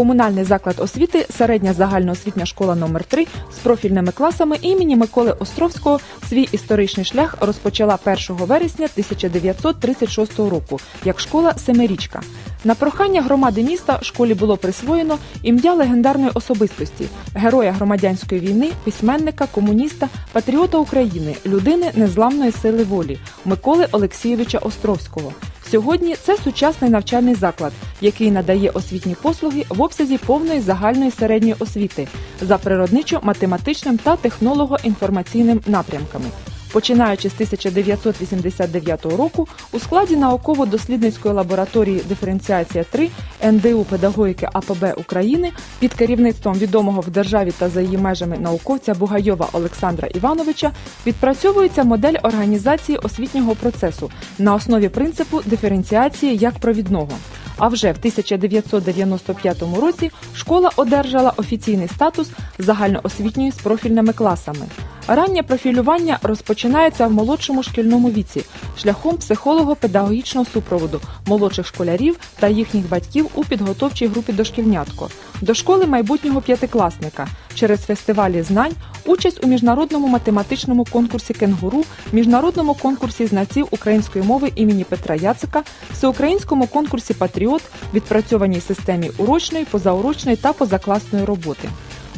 комунальний заклад освіти середня загальноосвітня школа номер 3 з профільними класами імені Миколи Островського свій історичний шлях розпочала 1 вересня 1936 року як школа Семирічка. На прохання громади міста школі було присвоєно ім'я легендарної особистості, героя громадянської війни, письменника, комуніста, патріота України, людини незламної сили волі Миколи Олексійовича Островського. Сьогодні це сучасний навчальний заклад, який надає освітні послуги в обсязі повної загальної середньої освіти за природничо-математичним та технолого-інформаційним напрямками. Починаючи з 1989 року у складі науково-дослідницької лабораторії диференціація 3 НДУ педагогіки АПБ України під керівництвом відомого в державі та за її межами науковця Бугайова Олександра Івановича відпрацьовується модель організації освітнього процесу на основі принципу диференціації як провідного. А вже в 1995 році школа одержала офіційний статус загальноосвітньої з профільними класами. Раннє профілювання розпочинається в молодшому шкільному віці шляхом психолого-педагогічного супроводу молодших школярів та їхніх батьків у підготовчій групі дошкільнятко, до школи майбутнього п'ятикласника через фестивалі знань, участь у міжнародному математичному конкурсі Кенгуру, міжнародному конкурсі знавців української мови імені Петра Яцика, всеукраїнському конкурсі Патріот, відпрацьованій системі урочної, позаурочної та позакласної роботи.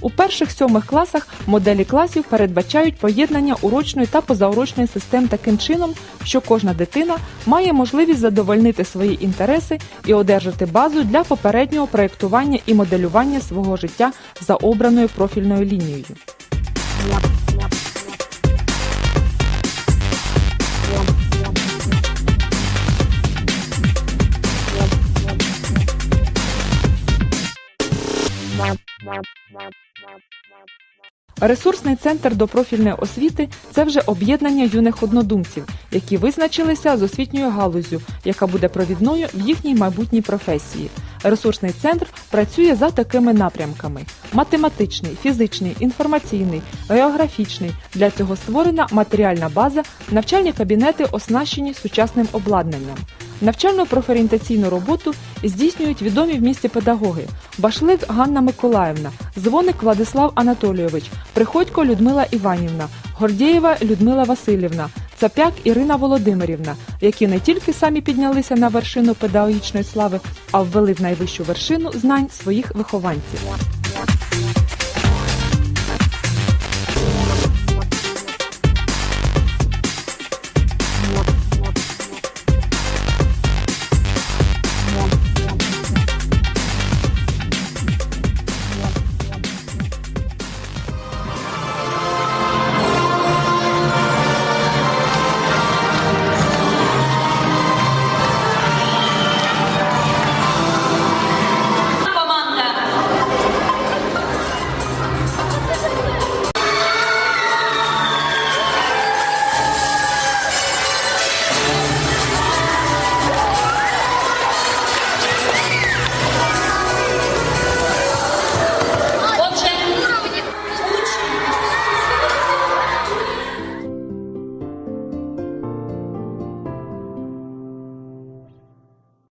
У перших сьомих класах моделі класів передбачають поєднання урочної та позаурочної систем таким чином, що кожна дитина має можливість задовольнити свої інтереси і одержати базу для попереднього проєктування і моделювання свого життя за обраною профільною лінією. Ресурсний центр допрофільної освіти це вже об'єднання юних однодумців, які визначилися з освітньою галузю, яка буде провідною в їхній майбутній професії. Ресурсний центр працює за такими напрямками: математичний, фізичний, інформаційний, географічний. Для цього створена матеріальна база, навчальні кабінети оснащені сучасним обладнанням. Навчальну профорієнтаційну роботу здійснюють відомі в місті педагоги Башлик Ганна Миколаївна, Звоник Владислав Анатолійович, Приходько Людмила Іванівна, Гордєєва Людмила Васильівна, Цапяк Ірина Володимирівна, які не тільки самі піднялися на вершину педагогічної слави, а ввели в найвищу вершину знань своїх вихованців.